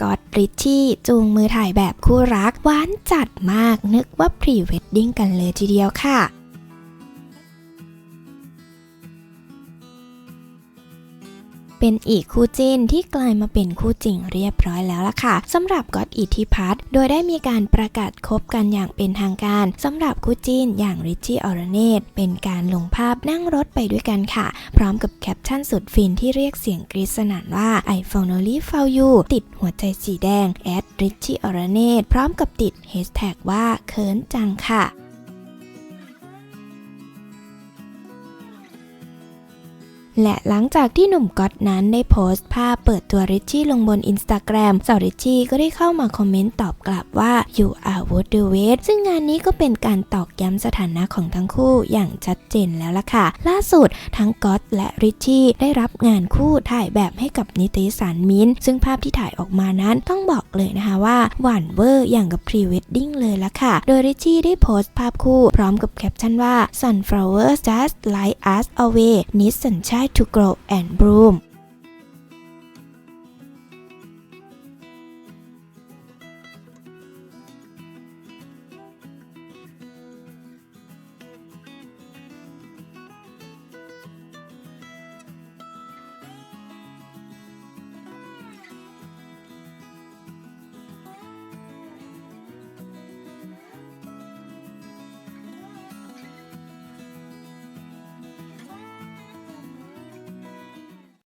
ก็อตริชชี่จูงมือถ่ายแบบคู่รักหวานจัดมากนึกว่าพรีเวดดิ้งกันเลยทีเดียวค่ะ เป็นอีกคู่จิ้นที่กลายมาเป็นคู่จริงเรียบร้อยแล้วล่ะค่ะสำหรับก๊อตอิทธิพัฒน์โดยได้มีการประกาศคบกันอย่างเป็นทางการสำหรับคู่จิ้นอย่างริชชี่ออร์เนตเป็นการลงภาพนั่งรถไปด้วยกันค่ะ พร้อมกับแคปชั่นสุดฟินที่เรียกเสียงกรีดสนั่นว่า I finally found you ติดหัวใจสีแดงแอดริชชี่ออร์เนตพร้อมกับติดแฮชแท็กว่าเขินจังค่ะ และหลังจากที่หนุ่มก๊อตนั้นได้โพสต์ภาพเปิดตัวริชชี่ลงบนอินสตาแกรมสาวริชชี่ก็ได้เข้ามาคอมเมนต์ตอบกลับว่า you are worth the wait ซึ่งงานนี้ก็เป็นการตอกย้ำสถานะของทั้งคู่อย่างชัดเจนแล้วล่ะค่ะ ล่าสุดทั้งก๊อตและริชชี่ได้รับงานคู่ถ่ายแบบให้กับนิตยสารมิ้นท์ซึ่งภาพที่ถ่ายออกมานั้นต้องบอกเลยนะคะว่าหวานเวอร์อย่างกับพรีเวดดิ้งเลยล่ะค่ะ โดยริชชี่ได้โพสต์ภาพคู่พร้อมกับแคปชั่นว่า sunflowers just light us away need sunshine to grow and bloom